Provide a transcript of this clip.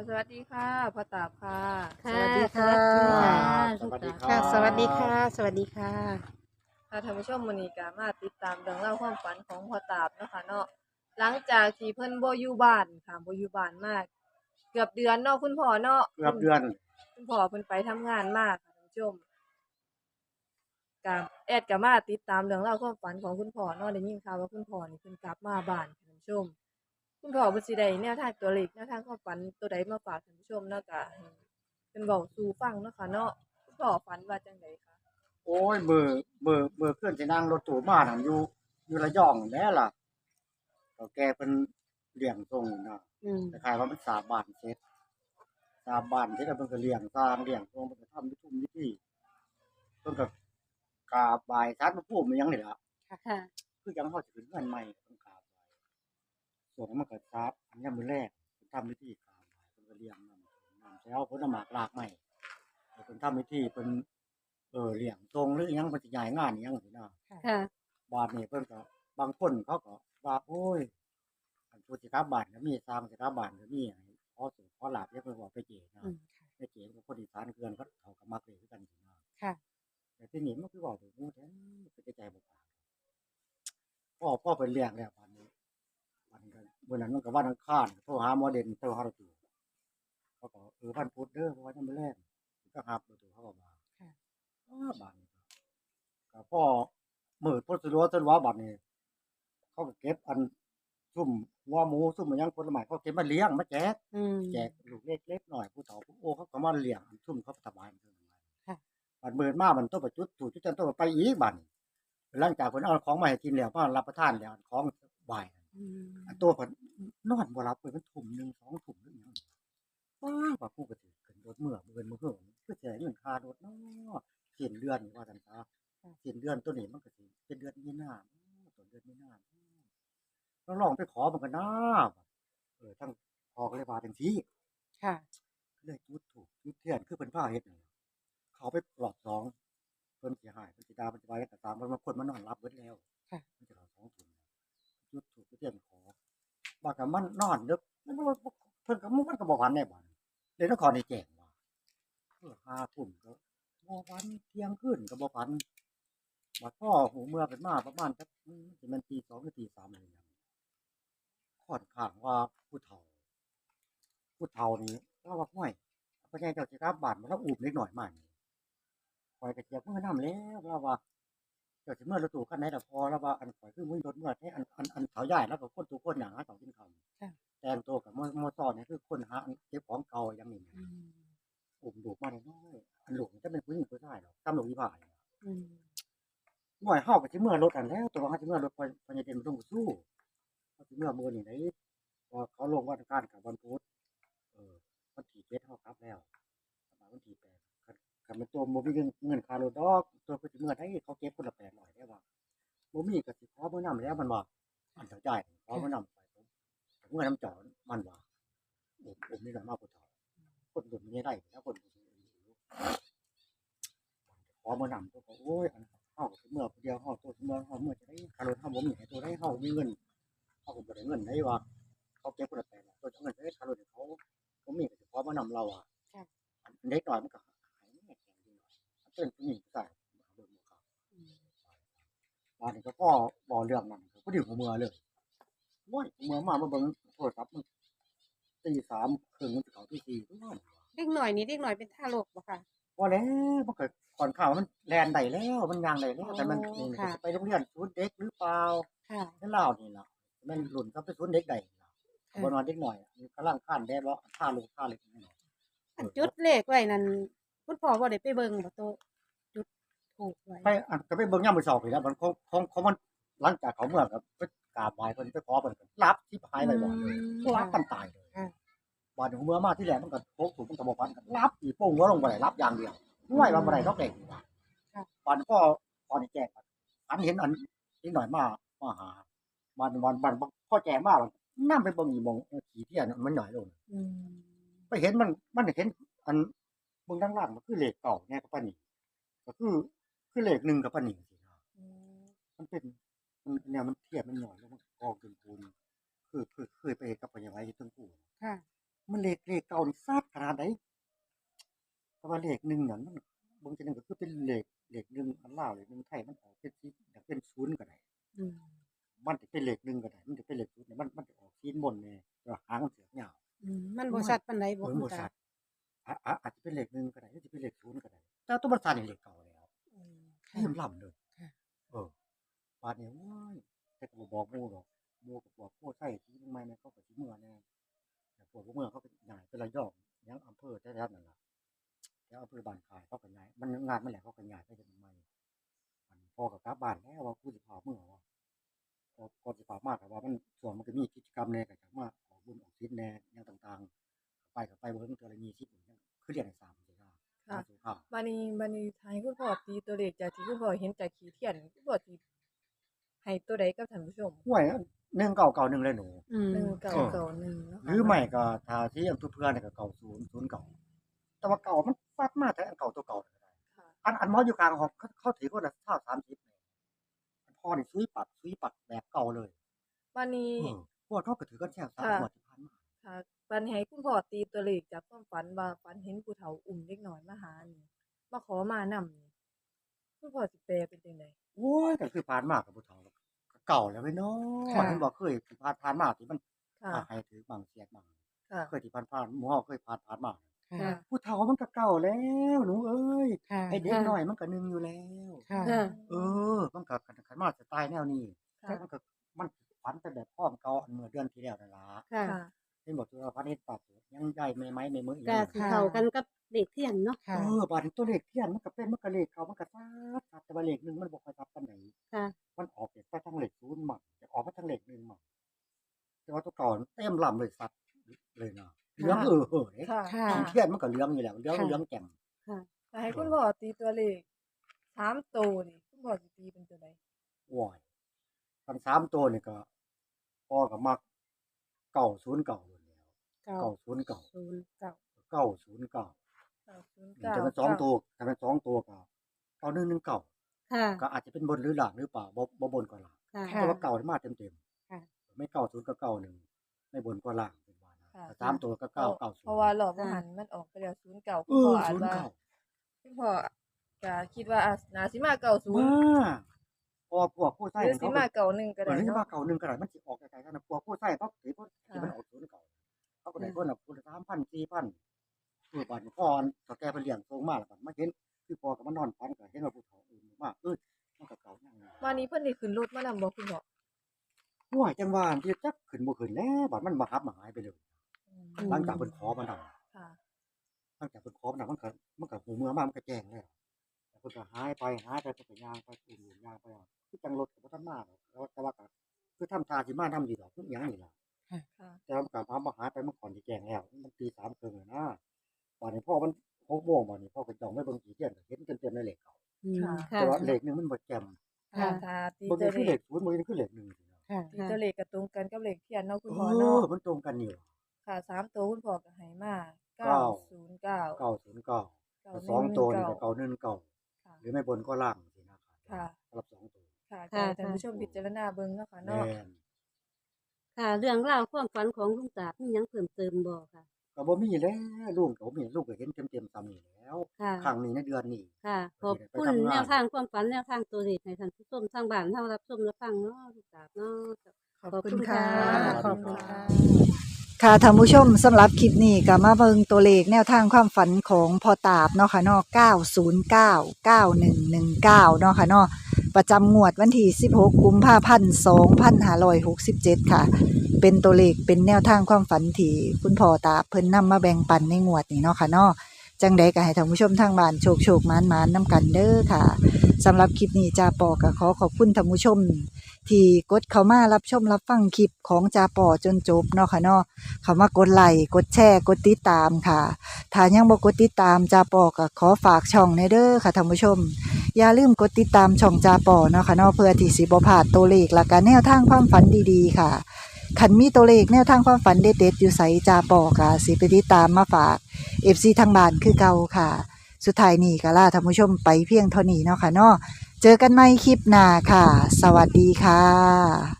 ค่ะสวัสดีค่ะพ่อตาบค่ะค่ะสวัสดีค่ะ สวัสดีค่ะค่ะ สวัสดีค่ะ สวัสดีค่ะค่ะท่านผู้ชมมื้อนี้ก็มาติดตามเรื่องเล่าวความฝันของพ่อตาบเนาะค่ะเนาะหลังจากที่เพิ่นบ่อยู่บ้านค่ะบ่อยู่บ้านมาก เกือบเดือนเนาะคุณพ่อเนาะเกือบเดือนคุณพ่อเพิ่นไปทำงานมากค่ะท่านผู้ชมก็แอดก็มาติดตามเรื่องเล่าวความฝันของคุณพ่อเนาะได้ยินข่าวว่าคุณพ่อนี่เพิ่นกลับมาบ้านค่ะท่านผู้ชม คุณพ่อเพิ่นสิได้แนวทางตัวเลขแนวทางความฝันตัวใดมาฝากท่านผู้ชมเนาะก็ให้เพิ่นเว้าสู่ฟังเนาะค่ะเนาะคุณพ่อฝันว่าจังไดคะโอ้ยมือมือมือเคลื่อนจะนั่งรถตู้มานั่นอยู่อยู่ระยองแน่ล่ะก็แกเป็นเลี้ยงทรงนะอืมคล้ายๆว่ามันสาบานเสร็จสาบานเสร็จแล้วมันก็เลี้ยงสร้างเลี้ยงทรงมันก็ทำวิทุ่มวิธีเพิ่นก็กราบายสารพระภูมิมันยังนี่ล่ะค่ะ คือยังเฮาสิขึ้นเฮือนใหม่ต้องกราบไหว้ ส่วนนั้นมันก็ทราบอันนี้มื้อแรกเพิ่นทำวิธีกราบไหว้เพิ่นก็เลี้ยงน้ำน้ำแซวผลหมากรากใหม่เพิ่นทำวิธีเพิ่นเออเลี้ยงทรงหรืออิหยังเพิ่นสิย้ายงานอิหยังสินะค่ะบาดนี้เพิ่นก็บางคนเขาก็ว่าโอ้ยอันผู้สิกลับบ้านก็มีสร้างสิกลับบ้านก็มีให้ขอสูขอลาบเรียกเพิ่นว่าไปเจนะอืมไปเจก็คนอีสานเกินเขาเขาก็มักเลยคือกันสินะค่ะแต่ที่นี่มันคือเว้าถึงหมู่แท้มันก็ใจบ่ปากพ่อพ่อเป็นเลี้ยงแล้วบัดนี้บัด นี้ก็มื้อนั้นมันก็วันอังคารโทรหาหมอเด่นโทรหาเราตู่เขาก็เออวันพุธเด้อเพราะว่ายังบ่แลงก็รับเราตู่เขาก็มาค่ะอ้าบัดนี้ก็ก็พ่อมืดพุทธรัวจนว่าบัดนี้เขาก็เก็บอันซุ่มหัวหมูซุ่มมันยังผลไม้เขาเก็บมาเลี้ยงมาแจกอืมแจกลูกเล็กๆหน่อยผู้เฒ่าผู้โอ้เขาก็มาเลี้ยงซุ่มเขาสบายมันค่ะบัดเบิดมามันต้องประจุดถูกจุดจันต้องไปอีกบัดนี้หลังจากเพิ่นเอาของมาให้กินแล้วมารับประทานแล้วของบ่าย อืมอันตัวเพิ่นนอนบ่หลับเพิ่นมันทุ่มหนึงสองทุ่มหรือหยังว้าวว่าผู้ก็สิขึ้นรถเมื่อเบิ่นมื้อเฮือคือสิได้เงินค่ารถเนาะสิ้นเดือนว่าซั่นซะสิ้นเดือนตัวนี้มันก็สิเป็นเดือนมีนาต้นเดือนมีนาต้องลองไปขอมันกันนะเออทั้งพอก็เลยว่าจังซี่ค่ะเลยจุดถูกจุดเทียนคือเป็นผ้าเฮ็ดนั่นล่ะเขาไปปลอบสองเพิ่นสิหายเพิ่นสิดาเพิ่นสิไว้ก็ตามเพิ่นมาคนมานอนรับเบิดแล้วค่ะมันจะเอาสองถุง จุดถูกเทียนขอว่าก็มันนอนเดึกเพิ่นก็มันก็บ่ฝันแน่บ่เลยวนครนี่แจ้งว่าเออ5ทุ่มก็บ่ฝันเที่ยงคืนก็บ่ฝันบัดพ่อหูเมื่อเป็นมาประมาณจักอืมสิแม่นตี2หรือตี3นี่นะค่อนข้างว่าผู้เฒ่า ผู้เฒ่านี่เราว่าห้วยพระเจ้าเจ้าสิกลับบานมาแล้วอูบเล็กหน่อยมานี่ข่อยก็เจี๊ยบเมื่อน้ำแล้วเราว่า เจ้าสิเมื่อรถตู้คันไหนล่ะพอแล้วว่าอันข่อยคือมือรถเมื่อให้อันอันอันเฒ่าใหญ่แล้วก็คนทุกคนอย่างหาของกินข้าวค่ะ แต่งตัวกับมอมอซ้อนนี่คือคนหาอันเก็บของเก่าอย่างนี้อืมอุ้มลูกมาน้อยๆอันลูกมันจะเป็นผู้หญิงผู้ชายหรอกตำรวจวิภาคอืมหน่วยเฮาก็สิเมื่อรถอันแล้วตัวเฮาสิเมื่อรถพพญาเด่นมันต้องสู้เฮาสิเมื่อมื้อนี้ได้พอเขาลงว่าการกับวันพุธเออวันที่7เฮากลับแล้วประมาณวันที่8 คันคันมันตัวบ่มีเงินค่ารถดอก ตัวเพิ่นสิเมื่อได้เขาเก็บคนละ800ได้ว่าบ่มีก็สิขอเมื่อนำแล้วมันว่าอันเท่าใจ่ายขอเมื่อนำไปเมื่อน้ำจอมันว่าผมผมนี่แหละมาผู้เฒ่าคนรุ่นนี้ได้แล้วคนรุ่นนี้ขอเมื่อนำตัวก็โอ้ยอันเฮาเมื่อผู้เดียวเฮาตัวเมื่อเฮาเมื่อจะได้คารถเฮาบ่มีให้ตัวได้เฮามีเงินเฮาก็บ่ได้เงินได้ว่าเขาเก็บคนละแปดตัวเงินได้คารถให้เขาบ่มีก็สิขอเมานำเราอะอันเล็กน้อยมันก็หายแน่แข็งดีหน่อยอันเพิ่นผู้หญิงผู้ชายเบิ่งบ่ครับ อืม ว่านี่ก็พ่อบ่เรื่องนั้นก็บ่ดีหัวเมื่อเลยโอ้ยเมื่อมามาเบิ่งโทรศัพท์มันตีสามครึ่งมันสิเข้าตีสี่ทุกวันเด็กหน่อยนี่เด็กหน่อยเป็นท่าโรคบ่ค่ะว่าแล้วมันก็ก่อนข่าวมันแลนได้แล้วมันยางได้แล้วแต่มันโอ้นี่ค่ะจะไปโรงเรียนศูนย์เด็กหรือเปล่าค่ะนั่นเล่านี่ล่ะมันหลุนก็ไปศูนย์เด็กใดนี่ล่ะค่ะบนวันเด็กหน่อยอะมันกำลังข้านแดดเลาะท่าลงท่าเล็กนี่อันจุดเลขไว้นั่นคุณพ่อบ่ได้ไปเบิ่งบ่โตจุดถูกไว้ไปอันก็ไปเบิ่งย่ามมื้อเช้าไปแล้วมันของของของมัน หลังจากเขาเมื่อก็ไปกราบไหว้เพิ่นไปขอเพิ่นก็รับที่หายไปบ่เลยรับกันตายเลยค่ะบาดนี้เมื่อมาที่แรกมันก็โคกถูกมันก็บ่ฟันกันรับอีโป้งหัวลงบ่ได้รับอย่างเดียวห้วยว่าบ่ได้ดอกเด็กนี่ว่าค่ะบาดนี้พ่อพ่อนี่แจ้งกันอันเห็นอันนิดหน่อยมามาหาวันวันวันพ่อแจ้งมาว่านํไปเบิ่งอีหมองเออขี้เทียนมันหน่อยลง อืมไปเห็นมันมันเห็น อันเบิ่งด้านล่างมันคือเลขเก่าเนี่ยกับปานนี้ก็คือคือเลขหนึ่งกับปานนี้สินะอืมมันเป็น มันเนี่ยมันเทียบมันหน่อยแล้วมันกองเป็นปูนคือคือเคยไปเห็นกับปัญญาไว้ที่ต้นกูค่ะ มันเลขเลขเก่านี่ซาดขนาดไหนแต่ว่าเลขหนึ่งนั่นมันเบางทีนึงก็คือเป็นเลขเลขหนึ่งอันลาวเลขหนึ่งไทยมันออกเป็นสีอยากเป็นศูนย์ก็ได้อืมมันจะเป็นเลขหนึ่งก็ได้ มันจะเป็นเลขศูนย์เนี่ยมันมันจะออกซีนบนเนี่ยจะหางมันเสียยาวอืมมันบ่ชัดปานใดบ่เหมือนคุณบริตาษัทอะอะอาจจะเป็นเลขหนึ่งก็ได้หรือจะเป็นเลขศูนย์ก็ได้แต่ตัวบริษัทนี่เลขเก่าแล้วอืมเต็มลำเลยค่ะเออ บาดเนี่ยว้ายแต่ก็บ่บอกหมู่หรอกหมู่ก็บอกพวกใส่ที่ทำไมเนี่ยเขาก็สิเมื่อแน่แต่พวกเมื่อเขาเป็นใหญ่เป็นระยองยังอำเภอแท้ๆนั่นล่ะแล้วอำเภอบ้านคายเขาก็ใหญ่มันงานมันแหละเขาก็ใหญ่ไปจะทำไมมันพ่อกับกลับบ้านแล้วว่ากูสิพาเมื่อว่าพอพอสิพามากแต่ว่ามันส่วนมันก็มีกิจกรรมแน่ก็จากมาออกบุญออกศีลแน่อยังต่างๆ ไปกับไปเบิ่งเทื่อละ20หยังคือเรียนให้สามสิครับค่ะสุภาพบัดนี้บัดนี้ทายคุณพ่อตีตัวเลขจากที่คุณพ่อเห็นจากขีเทียนคุณพ่อสิ ให้ตัวใดกับท่านผู้ชมห่วยหนึ่งเก่าเก่าหนึ่งเลยหนู อืมหนึ่งเก่าเออเก่าหนึ่งเนาะหรือไม่ก็ถ้าที่อันตัวเพื่อนเนี่ยก็เก่าศูนย์ศูนย์เก่า แต่ว่าเก่ามันฟาดมากแต่อันเก่าตัวเก่าเนี่ยก็ได้ค่ะอันอันหมออยู่กลางหอกเขาเขาถือคนละเท่าสามสิบอันพ่อนี่ซุยปัดซุยปัดแบบเก่าเลยบัดนี้เออพวกเขาก็ถือกันแค่สามค่ะหมดที่พันมาค่ะบัดนี้ให้คุณพ่อตีตัวเลขจากความฝันว่าฝันเห็นผู้เฒ่าอุ้มเด็กน้อยมาหานี่มาขอมานำนี่ คุณพ่อสิแปลเป็นจังไดโอ้ยก็คือผ่านมากกับผู้เฒ่าก็เก่าแล้วเว้ยเนาะค่ะ มันบอกเคยที่ผ่านผ่านมาที่มันค่ะอ่าให้ถือบางเสียดบางค่ะเคยที่ผ่านผ่านหมอเคยผ่านผ่านมาค่ะค่ะ ผู้เฒ่ามันก็เก่าแล้วหนูเอ้ยค่ะไอเด็กน้อยมันก็หนึงอยู่แล้ว ค่ะค่ะ เออ มันก็ขันขันมาสไตล์แนวนี้ค่ะ มันก็มันฝันแต่แบบพ่อมเก่าอันเมื่อเดือนที่แล้วนั่นล่ะค่ะค่ะเห็นบอกว่าพันนิดปากยังใหญ่ไม่ไม้ไม่มืออีกก็สิเข้ากันกับเด็กเทียนเนาะ ค่ะ เออบาดนี้ตัวเลขเทียนมันก็เป็นมันก็เลขเขามันก็ซัด ลำเลยซัดเลยนะเหลืองเออเออเด้ค่ะค่ะของเทียนมันก็เหลืองอยู่แล้วเหลืองค่ะ เหลืองแจ่มค่ะแต่ให้คุณพ่อตีตัวเลขสามตัวนี่คุณพ่อสิตีเป็นตัวใดว้ายทั้งสามตัวนี่ก็พ่อก็มักเก่าศูนย์เก่าเลยแล้วเก้าเก่าศูนย์เก่าศูนย์เก้าเก้าศูนย์เก้าเก้าศูนย์เก้าจะเป็นสองตัวถ้าเป็นสองตัวก็เก้าหนึ่งหนึ่งเก้าค่ะ ก็อาจจะเป็นบนหรือหลังหรือเปล่าบ่บ่บนก็หลัง ค่ะค่ะเพราะว่าเก่ามาเต็มเต็มๆค่ะ ไม่เก้าศูนย์ก็เก้าหนึ่ง ไม่บนก็หลังเป็นว่านะค่ะแต่สามตัวก็เก้าเก้าศูนย์เพราะว่ารอบอาหารมันออกไปแล้วศูนย์เก่าเอคุณพ่อออาจศูนย์ว่าเก้าคุณพ่อก็คิดว่าอะนาสิมาเก่าศูนมาย์พอพวกผู้ใช้หรือสิเขามาเก่าหนึ่งก็เอได้อนี่ว่าเนาะเก่าหนึ่งก็ได้มันสิออกไกลๆกันนะพวกผู้ใช้เขาถือพวกที่มันออกศูนย์เก่าเขาก็ได้คนละคนละสามพันสี่พันเออบาทพรก็แกไปเลี้ยงทรงมาแล้วบัดมาเห็นคือพอกับมันนอนฟันก็เห็นว่าผู้เฒ่าอื่นมากเออมันก็เก่าอย่างนั้นวันนี้เพิ่นได้ขึ้นรถมานำบ่คุณพ่อ ห่วยจังหวะที่จักขึ้นบ่ขึ้นแล้วบัดมันมาหับมาหายไปเลยอืมหลังจากเพิ่นขอมันนำค่ะ หลังจากเพิ่นขอมันนำมันก็มันก็หูเมื่อมามันก็แจ้งแล้วแต่เพิ่นก็หายไปหายไปเพิ่นก็ย่างไปอื่นย่างไปอะคือจังรถก็บ่ทันมาหรอกแล้วแต่ว่าก็คือทำทาสิมาทำอยู่ดอกคือหยังนี่ล่ะค่ะแต่ว่ามันก็พามาหายไปเมื่อก่อนสิแจ้งแล้ว มันตี3ครึ่งแล้วนะบัดนี้พ่อมัน6โมงบัดนี้พ่อก็จ้องไว้เบิ่งกี่เที่ยงก็เห็นเต็มๆในเลขเขาอืมค่ะแต่ว่าเลขหนึงมันบ่แจ่มค่ะค่ะถ้าตีบ่ตัได้วคือเลเลขข0บ่ได้คือเลข1สิเนาะ ค่ะตีตัวเลขก็ตรงกันกับเลขเทียนเนาะคุณเอพ่ออเนาะมันตรงกันนี่ว่ะค่ะสามตัวคุณพ่อก็ให้มาเก้า909 909ก็สองตัวนี่ก็919ค่ะหรือไม่บนก็ล่างสินะครับค่ะสำหรับสองตัวค่ะก็ค่ะให้ท่านผู้ชมพิจารณาเบิ่งเนาะค่ะแม่เนาะนค่ะ เรื่องราวความฝันของลุงตาบมีหยังเพิ่มเติมบ่ค่ะ ก็บ่มีแล้วลูกก็บ่มีลูกก็เห็นเต็มๆซ้ำนี่แล้วค่ะ ครั้งนี้ในเดือนนี้ ค่ะ ขอบคุณแนวทางความฝันแนวทางตัวเลขให้ท่านผู้ชมทางบ้านเฮารับชมรับฟังเนาะลุงตาบเนาะ ขอบขอบคุคุณณค่ะค่ะ ขอบคุณค่ะ ค่ะท่านผู้ชมสำหรับคลิปนี้ก็มาเบิ่งตัวเลขแนวทางความฝันของพอตาบเนาะค่ะเนาะ909 9119 เนาะค่ะเนาะ ประจำงวดวันที่ 16 กุมภาพันธ์2567 ค่ะ เป็นตัวเลขเป็นแนวทางความฝันที่คุณพ่อตาเพิ่นนำมาแบ่งปันในงวดนี้เนาะค่ะเนาะจังใดก็ให้ท่านผู้ชมทางบ้านโชคโชคมานมานๆนำกันเด้อค่ะสำหรับคลิปนี้จ่าปอก็ขอขอบคุณท่านผู้ชม ที่กดเข้ามารับชมรับฟังคลิปของจ่าปอจนจบเนาะค่ะเนาะเขามากดไลค์กดแชร์กดติดตามค่ะถ้ายังบ่กดติดตามจ่าปอก็ขอฝากช่องในเด้อค่ะท่านผู้ชม อย่าลืมกดติดตามช่องจาปอเนาะค่ะเนาะเพื่อที่สิบ่พลาดตัวเลขและการแนวทางความฝันดีๆ ค่ะขันมีตัวเลขแนวทางความฝันเด็ดๆอยู่ใสจาปอก็สิไปติดตามมาฝากเอฟซีทางบ้านคือเก่าค่ะ สุดท้ายนี่ก็ล่าท่านผู้ชมไปเพียงเท่านี้เนาะค่ะเนาะเจอกันใหม่คลิปหน้าค่ะ สวัสดีค่ะ